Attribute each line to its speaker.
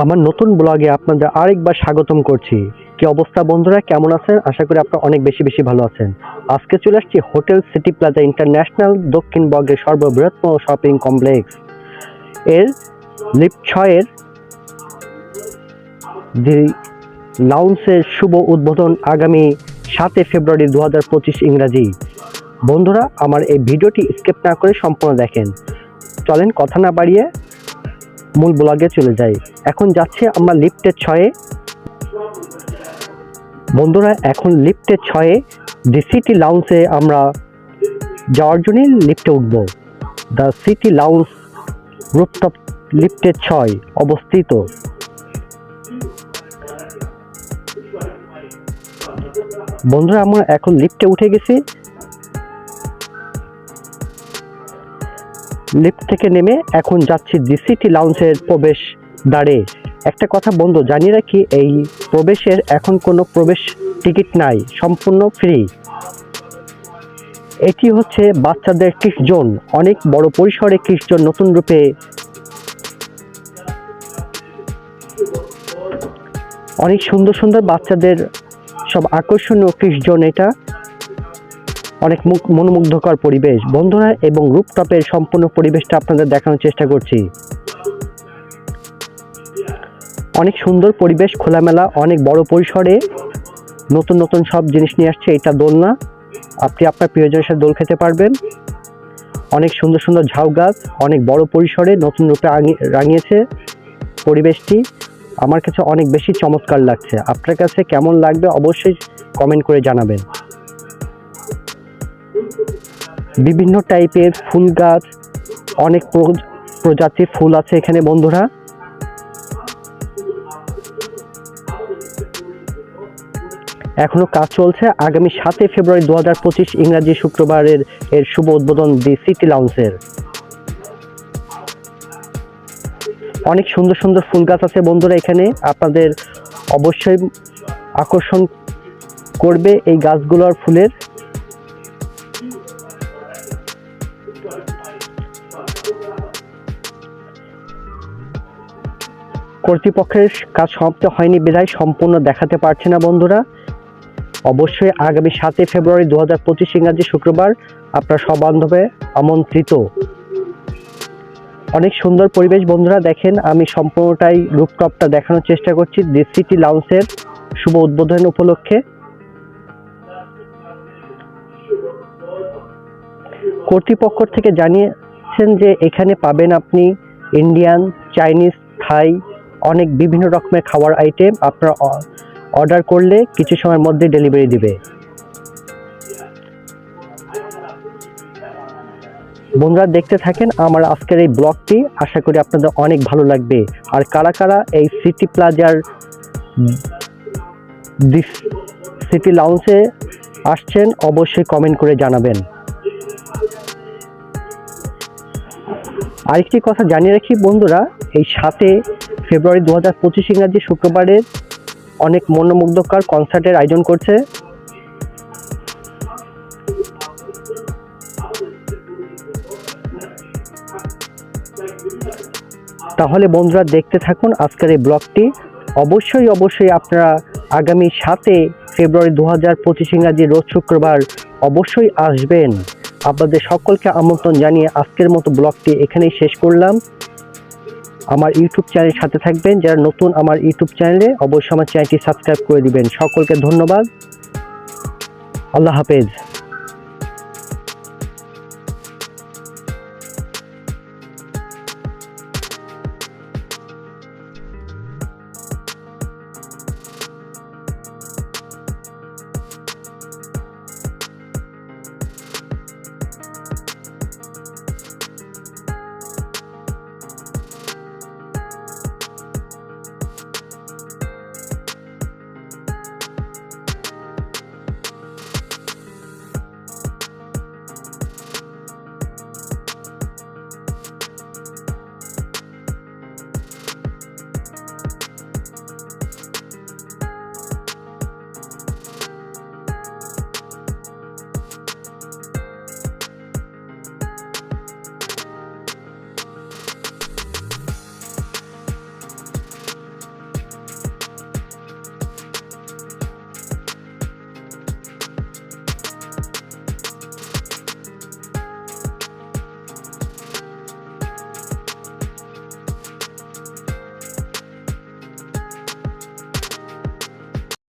Speaker 1: আমার নতুন ব্লগে আপনাদের আরেকবার স্বাগতম করছি। কি অবস্থা বন্ধুরা? কেমন আছেন? আশা করি আপনারা অনেক বেশি বেশি ভালো আছেন। আজকে চলে আসছি হোটেল সিটি প্লাজা ইন্টারন্যাশনাল দক্ষিণবঙ্গের সর্ববৃহত্তম শপিং কমপ্লেক্স। এর লিফট ছয়ের দি লাউন্সের শুভ উদ্বোধন আগামী সাতই ফেব্রুয়ারি দু হাজার পঁচিশ ইংরাজি। বন্ধুরা, আমার এই ভিডিওটি স্কিপ না করে সম্পূর্ণ দেখেন। চলেন কথা না বাড়িয়ে মূল ব্লগে চলে যাই। এখন যাচ্ছে আমরা লিফটের ছয়ে। বন্ধুরা, এখন লিফটের ছয়ে দি সিটি লাউন্সে আমরা যাওয়ার জন্য লিফটে উঠব। দ্য সিটি লাউন্স রুপটপ লিফটের ছয় অবস্থিত। বন্ধুরা, আমরা এখন লিফটে উঠে গেছি। লিফট থেকে নেমে এখন যাচ্ছি দি সিটি লাউন্সের প্রবেশ দ্বারে। একটা কথা বন্ধু জানিয়ে রাখি এই প্রবেশের এখন কোনো প্রবেশ টিকিট নাই, সম্পূর্ণ ফ্রি। এটি হচ্ছে বাচ্চাদের কিস জোন, অনেক বড় পরিসরে কিস জোন নতুন রূপে। অনেক সুন্দর সুন্দর বাচ্চাদের সব আকর্ষণীয় কিস জোন এটা। অনেক মুখ মনোমুগ্ধকর পরিবেশ বন্ধুরা এবং রূপটপের সম্পূর্ণ পরিবেশটা আপনাদের দেখানোর চেষ্টা করছি। অনেক সুন্দর পরিবেশ, খোলামেলা, অনেক বড় পরিসরে নতুন নতুন সব জিনিস নিয়ে আসছে এটা দোলনা। আপনি আপনার প্রিয়জনের সাথে দোল খেতে পারবেন। অনেক সুন্দর সুন্দর ঝাউ গাছ, অনেক বড় পরিসরে নতুন রূপে রাঙিয়েছে পরিবেশটি। আমার কাছে অনেক বেশি চমৎকার লাগছে। আপনার কাছে কেমন লাগবে অবশ্যই কমেন্ট করে জানাবেন। বিভিন্ন টাইপের ফুল গাছ, অনেক প্র- প্রজাতির ফুল আছে এখানে বন্ধুরা। এখনও কাজ চলছে। আগামী সাতই ফেব্রুয়ারি দু হাজার পঁচিশ ইংরাজি শুক্রবারের এর শুভ উদ্বোধন দি সিটি লাউন্সের অনেক সুন্দর সুন্দর ফুল গাছ আছে বন্ধুরা এখানে। আপনাদের অবশ্যই আকর্ষণ করবে এই গাছগুলোর ফুলের। কর্তৃপক্ষের কাজ সমাপ্ত হয়নি বিধায় সম্পূর্ণ দেখাতে পারছে না বন্ধুরা। অবশ্যই আগামী সাতই ফেব্রুয়ারি দু হাজার পঁচিশ ইংরাজি শুক্রবার আপনার সব বান্ধবে আমন্ত্রিত। অনেক সুন্দর পরিবেশ বন্ধুরা, দেখেন আমি সম্পূর্ণটাই রূপটপটা দেখানোর চেষ্টা করছি। দি সিটি লাউন্সের শুভ উদ্বোধন উপলক্ষে। কর্তৃপক্ষ থেকে জানিয়েছেন যে এখানে পাবেন আপনি ইন্ডিয়ান চাইনিজ থাই অনেক বিভিন্ন রকমের খাবার আইটেম আপনারা অর্ডার করলে কিছু সময়ের মধ্যে ডেলিভারি দিবে। বন্ধুরা দেখতে থাকেন আমার আজকের এই ব্লগটি আশা করি আপনাদের অনেক ভালো লাগবে। আর কারা কারা এই সিটি প্লাজার সিটি লাউন্সে আসছেন, অবশ্যই কমেন্ট করে জানাবেন। আরেকটি কথা জানিয়ে রাখি বন্ধুরা, এই সাতে ফেব্রুয়ারি দু হাজার পঁচিশ ইংরাজি শুক্রবারের অনেক মনোমুগ্ধকর কনসার্টের আয়োজন করছে। তাহলে বন্ধুরা দেখতে থাকুন আজকের এই ব্লগটি। অবশ্যই অবশ্যই আপনারা আগামী সাতে ফেব্রুয়ারি দু হাজার পঁচিশ ইংরাজি রোজ শুক্রবার অবশ্যই আসবেন। আপনাদের সকলকে আমন্ত্রণ জানিয়ে আজকের মতো ব্লগটি এখানেই শেষ করলাম। আমার ইউটিউব চ্যানেলের সাথে থাকবেন। যারা নতুন আমার ইউটিউব চ্যানেলে, অবশ্যই আমার চ্যানেলটি সাবস্ক্রাইব করে দিবেন। সকলকে ধন্যবাদ। আল্লাহ হাফেজ।